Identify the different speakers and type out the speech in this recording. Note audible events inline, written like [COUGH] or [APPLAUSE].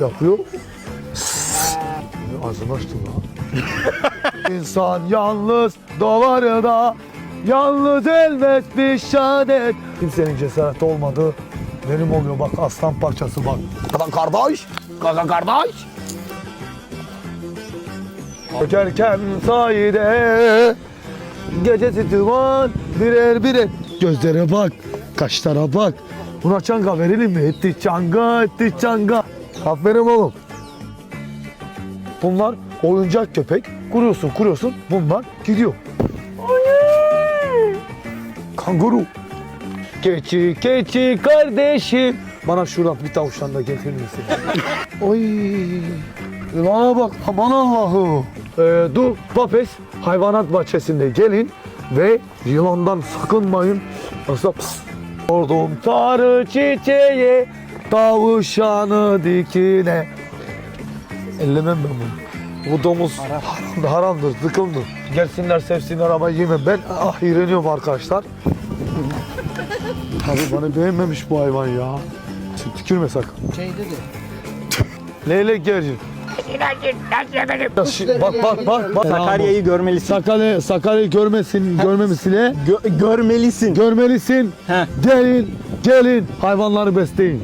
Speaker 1: yapıyor. Ağzını açtı lan. İnsan yalnız doğar da Yalnız elbet bir şehadet. Kimsenin cesareti olmadı Benim oluyor. Bak aslan parçası bak. Kaka kardeş Kaka kardeş. Çökerken sahide Gecesi duman birer birer. Gözlere bak Kaşlara bak. Buna çanga verelim mi? Etti çanga etti çanga Aferin oğlum Bunlar oyuncak köpek. Kuruyorsun kuruyorsun bunlar gidiyor. Kanguru. Keçi keçi kardeşim. Bana şuradan bir tavşan da getirir misin? [LAUGHS] Oy. Bana bak aman Allah'ım. Ee, dur Papes hayvanat bahçesinde gelin ve yılandan sakınmayın. Nasıl. Ordum tarı çiçeğe tavşanı dikine. Ellemem ben bunu. Bu domuz haramdır, haramdır, zıkkımdır. Gelsinler sevsinler ama yemem. Ben ah iğreniyorum arkadaşlar. Abi bana beğenmemiş bu hayvan ya. Tü- Tükürme sakın.
Speaker 2: Şey dedi.
Speaker 1: Leylek şi- Bak bak bak. bak.
Speaker 3: Sakarya'yı görmelisin.
Speaker 1: Sakarya, Sakarya'yı görmesin, görmemesine
Speaker 3: Gö- görmelisin.
Speaker 1: görmelisin.
Speaker 3: Heh.
Speaker 1: Gelin, gelin hayvanları besleyin.